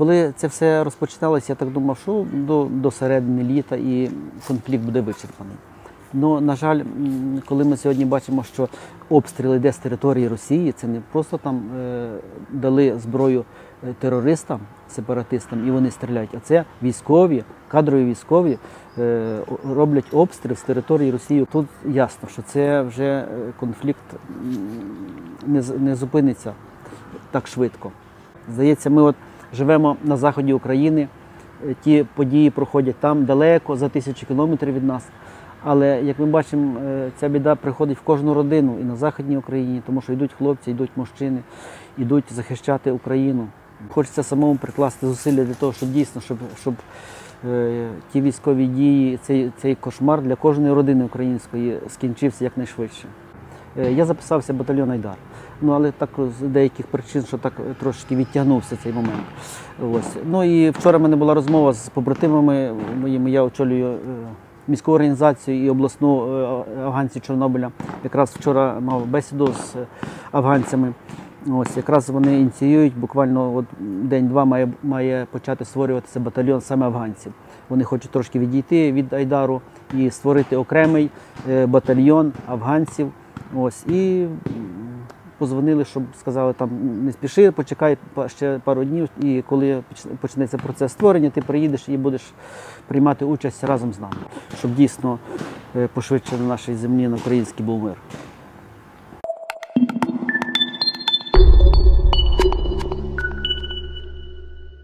Коли це все розпочиналося, я так думав, що до, до середини літа і конфлікт буде вичерпаний. Ну, на жаль, коли ми сьогодні бачимо, що обстріл йде з території Росії, це не просто там е, дали зброю е, терористам, сепаратистам, і вони стріляють, а це військові, кадрові військові е, роблять обстріл з території Росії. Тут ясно, що це вже е, конфлікт не, не зупиниться так швидко. Здається, ми от живемо на заході України, е, ті події проходять там далеко, за тисячі кілометрів від нас. Але як ми бачимо, е, ця біда приходить в кожну родину і на Західній Україні, тому що йдуть хлопці, йдуть мужчини, йдуть захищати Україну. Хочеться самому прикласти зусилля для того, щоб дійсно, щоб, щоб е, ті військові дії, цей, цей кошмар для кожної родини української скінчився якнайшвидше. Е, Я записався в батальйон Айдар. Ну, але так з деяких причин, що так трошки відтягнувся цей момент. Ось. Ну і вчора в мене була розмова з побратимами моїми. Я очолюю е, міську організацію і обласну е, афганців Чорнобиля. Якраз вчора мав бесіду з афганцями. Ось якраз вони ініціюють буквально от день-два має, має почати створюватися батальйон саме афганців. Вони хочуть трошки відійти від Айдару і створити окремий батальйон афганців. Ось і позвонили, щоб сказали, там не спіши, почекай ще пару днів, і коли почнеться процес створення, ти приїдеш і будеш приймати участь разом з нами, щоб дійсно е, пошвидше на нашій землі на українській був мир.